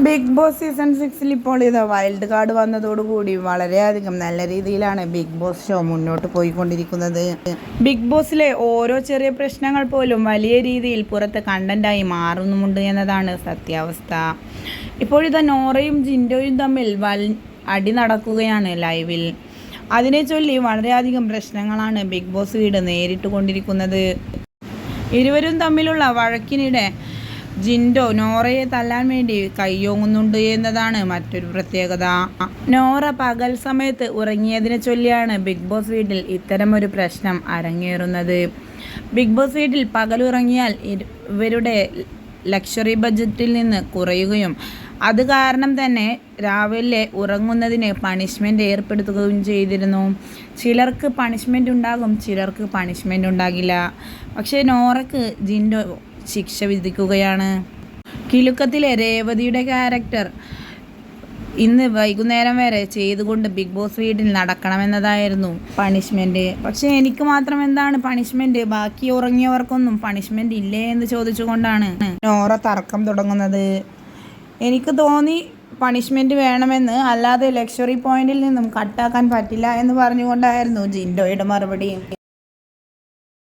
Big boss season സിക്സിൽ ഇപ്പോൾ ഇത് വൈൽഡ് കാർഡ് വന്നതോടുകൂടി വളരെയധികം നല്ല രീതിയിലാണ് ബിഗ് ബോസ് ഷോ മുന്നോട്ട് പോയിക്കൊണ്ടിരിക്കുന്നത്. ബിഗ് ബോസിലെ ഓരോ ചെറിയ പ്രശ്നങ്ങൾ പോലും വലിയ രീതിയിൽ പുറത്ത് കണ്ടന്റായി മാറുന്നുമുണ്ട് എന്നതാണ് സത്യാവസ്ഥ. ഇപ്പോഴിതാ നോറയും ജിൻഡോയും തമ്മിൽ വൽ അടി നടക്കുകയാണ് ലൈവിൽ. അതിനെ ചൊല്ലി വളരെയധികം പ്രശ്നങ്ങളാണ് ബിഗ് ബോസ് വീട് നേരിട്ട് കൊണ്ടിരിക്കുന്നത് ഇരുവരും തമ്മിലുള്ള വഴക്കിനിടെ ജിൻഡോ നോറയെ തല്ലാൻ വേണ്ടി കയ്യോങ്ങുന്നുണ്ട് എന്നതാണ് മറ്റൊരു പ്രത്യേകത. നോറ പകൽ സമയത്ത് ഉറങ്ങിയതിനെ ചൊല്ലിയാണ് ബിഗ് ബോസ് വീട്ടിൽ ഇത്തരമൊരു പ്രശ്നം അരങ്ങേറുന്നത്. ബിഗ് ബോസ് വീട്ടിൽ പകലുറങ്ങിയാൽ ഇവരുടെ ലക്ഷറി ബജറ്റിൽ നിന്ന് കുറയുകയും അത് കാരണം തന്നെ രാവിലെ ഉറങ്ങുന്നതിന് പണിഷ്മെന്റ് ഏർപ്പെടുത്തുകയും ചെയ്തിരുന്നു. ചിലർക്ക് പണിഷ്മെന്റ് ഉണ്ടാകും ചിലർക്ക് പണിഷ്മെന്റ് ഉണ്ടാകില്ല. പക്ഷേ നോറക്ക് ജിൻഡോ ശിക്ഷ വിധിക്കുകയാണ്. കിലുക്കത്തിലെ രേവതിയുടെ ക്യാരക്ടർ ഇന്ന് വൈകുന്നേരം വരെ ചെയ്തുകൊണ്ട് ബിഗ് ബോസ് വീട്ടിൽ നടക്കണമെന്നതായിരുന്നു പണിഷ്മെന്റ് പക്ഷേ എനിക്ക് മാത്രം എന്താണ് പണിഷ്മെന്റ് ബാക്കി ഉറങ്ങിയവർക്കൊന്നും പണിഷ്മെന്റ് ഇല്ലേ എന്ന് ചോദിച്ചുകൊണ്ടാണ് നോറ തർക്കം തുടങ്ങുന്നത്. എനിക്ക് തോന്നി പണിഷ്മെന്റ് വേണമെന്ന് അല്ലാതെ ലക്ഷറി പോയിന്റിൽ നിന്നും കട്ടാക്കാൻ പറ്റില്ല എന്ന് പറഞ്ഞുകൊണ്ടായിരുന്നു ജിൻഡോയുടെ മറുപടി.